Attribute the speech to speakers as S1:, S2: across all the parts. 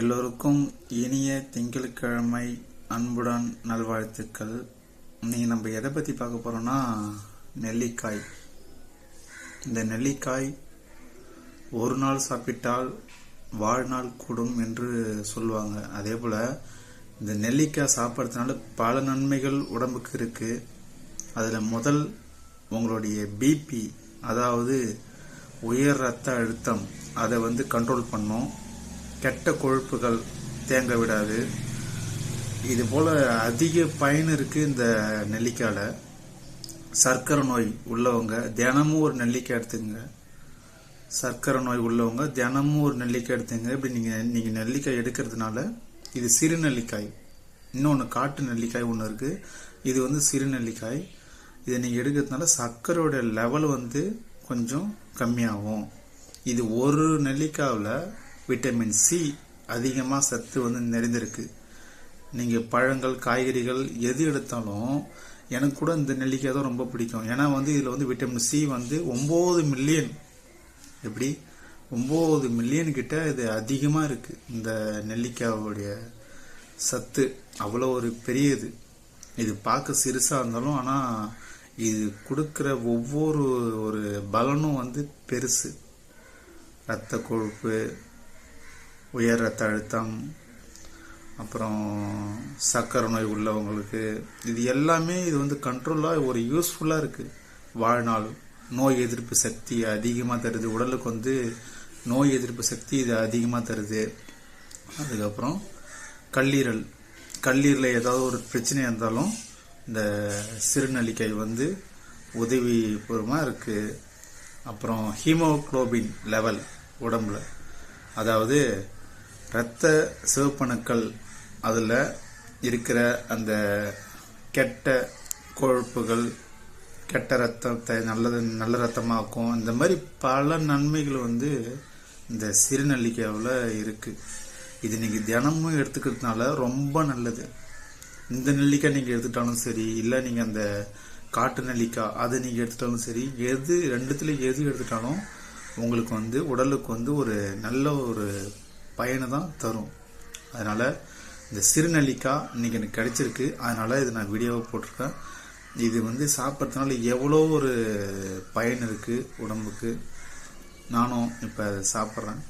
S1: எல்லோருக்கும் இனிய திங்கட்கிழமை அன்புடன் நல்வாழ்த்துக்கள். இன்னைக்கு நம்ம எதை பற்றி பார்க்க போகிறோம்னா நெல்லிக்காய். இந்த நெல்லிக்காய் ஒரு நாள் சாப்பிட்டால் வாழ்நாள் கூடும் என்று சொல்லுவாங்க. அதே போல் இந்த நெல்லிக்காய் சாப்பிட்றதுனால பல நன்மைகள் உடம்புக்கு இருக்குது அதில் முதல் உங்களுடைய பிபி அதாவது உயர் ரத்த அழுத்தம் அதை வந்து கண்ட்ரோல் பண்ணும். கெட்ட கொழுப்புகள் தேங்க விடாது. இது போல் அதிக பயன் இருக்குது இந்த நெல்லிக்காயில் சர்க்கரை நோய் உள்ளவங்க தினமும் ஒரு நெல்லிக்காய் எடுத்துங்க சர்க்கரை நோய் உள்ளவங்க தினமும் ஒரு நெல்லிக்காய் எடுத்துங்க இப்படி நீங்கள் நீங்கள் நெல்லிக்காய் எடுக்கிறதுனால இது சிறு நெல்லிக்காய். இன்னொன்று காட்டு நெல்லிக்காய் ஒன்று இருக்குது இது வந்து சிறு நெல்லிக்காய். இதை நீங்கள் எடுக்கிறதுனால சர்க்கரையோட லெவல் வந்து கொஞ்சம் கம்மியாகும். இது ஒரு நெல்லிக்காவில் விட்டமின் சி அதிகமாக சத்து வந்து நிறைந்திருக்கு. நீங்கள் பழங்கள் காய்கறிகள் எது எடுத்தாலும் எனக்கு கூட இந்த நெல்லிக்காய் தான் ரொம்ப பிடிக்கும். ஏன்னா வந்து இதில் வந்து விட்டமின் சி வந்து ஒம்பது மில்லியன் எப்படி? ஒம்பது மில்லியன் கிட்ட இது அதிகமாக இருக்குது இந்த நெல்லிக்காயோடைய சத்து அவ்வளோ ஒரு பெரிய இது இது பார்க்க சிறுசாக இருந்தாலும் ஆனால் இது கொடுக்குற ஒவ்வொரு ஒரு பலனும் வந்து பெருசு. ரத்த கொழுப்பு உயர் ரத்த அழுத்தம் அப்புறம் சக்கரை நோய் உள்ளவங்களுக்கு இது எல்லாமே இது வந்து கண்ட்ரோலாக ஒரு யூஸ்ஃபுல்லாக இருக்குது வாழ்நாள் நோய் எதிர்ப்பு சக்தி அதிகமாக தருது. உடலுக்கு வந்து நோய் எதிர்ப்பு சக்தி இது அதிகமாக தருது. அதுக்கப்புறம் கல்லீரல். கல்லீரலில் ஏதாவது ஒரு பிரச்சனை இருந்தாலும் இந்த சிறுநெல்லிக்காய் வந்து உதவி பூர்வமாக இருக்குது அப்புறம் ஹீமோக்ளோபின் லெவல் உடம்புல. அதாவது இரத்த சிவப்பணுக்கள் அதில் இருக்கிற அந்த கெட்ட கொழுப்புகள் கெட்ட ரத்தத்தை நல்லது நல்ல ரத்தமாக்கும் இந்த மாதிரி பல நன்மைகள் வந்து இந்த சிறுநெல்லிக்காவில் இருக்குது இது நீங்கள் தினமும் எடுத்துக்கிறதுனால ரொம்ப நல்லது. இந்த நெல்லிக்காய் நீங்கள் எடுத்துட்டாலும் சரி இல்லை நீங்கள் அந்த காட்டு நெல்லிக்காய் அதை நீங்கள் எடுத்துட்டாலும் சரி எது ரெண்டுத்துல எது எடுத்துட்டாலும் உங்களுக்கு வந்து உடலுக்கு வந்து ஒரு நல்ல ஒரு பயனை தான் தரும். அதனால் இந்த சிறுநெல்லிக்காய் இன்னைக்கு எனக்கு கிடச்சிருக்கு. அதனால் இது நான் வீடியோவை போட்டிருக்கேன். இது வந்து சாப்பிட்றதுனால எவ்வளோ ஒரு பயன் இருக்குது உடம்புக்கு. நானும் இப்போ அதை சாப்பிட்றேன்.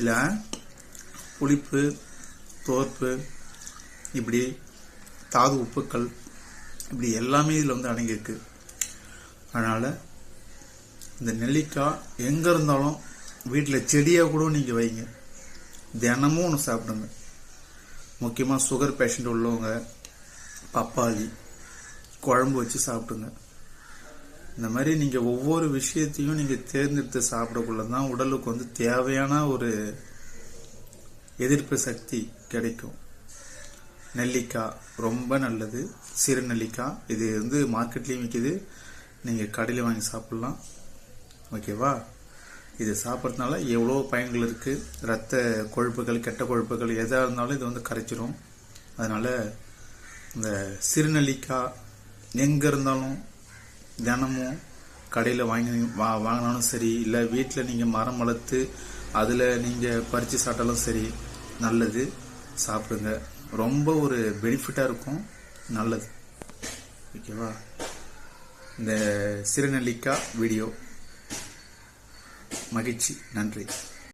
S1: இல்லை புளிப்பு தோற்பு இப்படி தாது உப்புக்கள் இப்படி எல்லாமே இதில் வந்து அடங்கியிருக்கு. அதனால் இந்த நெல்லிக்காய் எங்கே இருந்தாலும் வீட்டில் செடியாக கூட நீங்கள் வைங்க. தினமும் ஒன்று சாப்பிடுங்க முக்கியமாக சுகர் பேஷண்ட் உள்ளவங்க பப்பாளி குழம்பு வச்சு சாப்பிடுங்க. இந்த மாதிரி நீங்கள் ஒவ்வொரு விஷயத்தையும் நீங்கள் தேர்ந்தெடுத்து சாப்பிடக்குள்ள தான் உடலுக்கு வந்து தேவையான ஒரு எதிர்ப்பு சக்தி கிடைக்கும். நெல்லிக்காய் ரொம்ப நல்லது. சிறு நெல்லிக்காய் இது வந்து மார்க்கெட்லேயும் விற்கிது நீங்கள் கடையில் வாங்கி சாப்பிட்லாம். ஓகேவா? இது சாப்பிட்றதுனால எவ்வளோ பயன்கள் இருக்குது ரத்த கொழுப்புகள் கெட்ட கொழுப்புகள் எதாக இருந்தாலும் இது வந்து கரைச்சிரும். அதனால் இந்த சிறுநெல்லிக்காய் எங்கே இருந்தாலும் தினமும் கடையில் வாங்கி வா வாங்கினாலும் சரி இல்லை வீட்டில் நீங்கள் மரம் வளர்த்து அதில் நீங்கள் பறித்து சாப்பிட்டாலும் சரி நல்லது. சாப்பிடுங்க. ரொம்ப ஒரு பெனிஃபிட்டாக இருக்கும். நல்லது. ஓகேவா? இந்த சிறுநெல்லிக்காய் வீடியோ. மகிழ்ச்சி. நன்றி.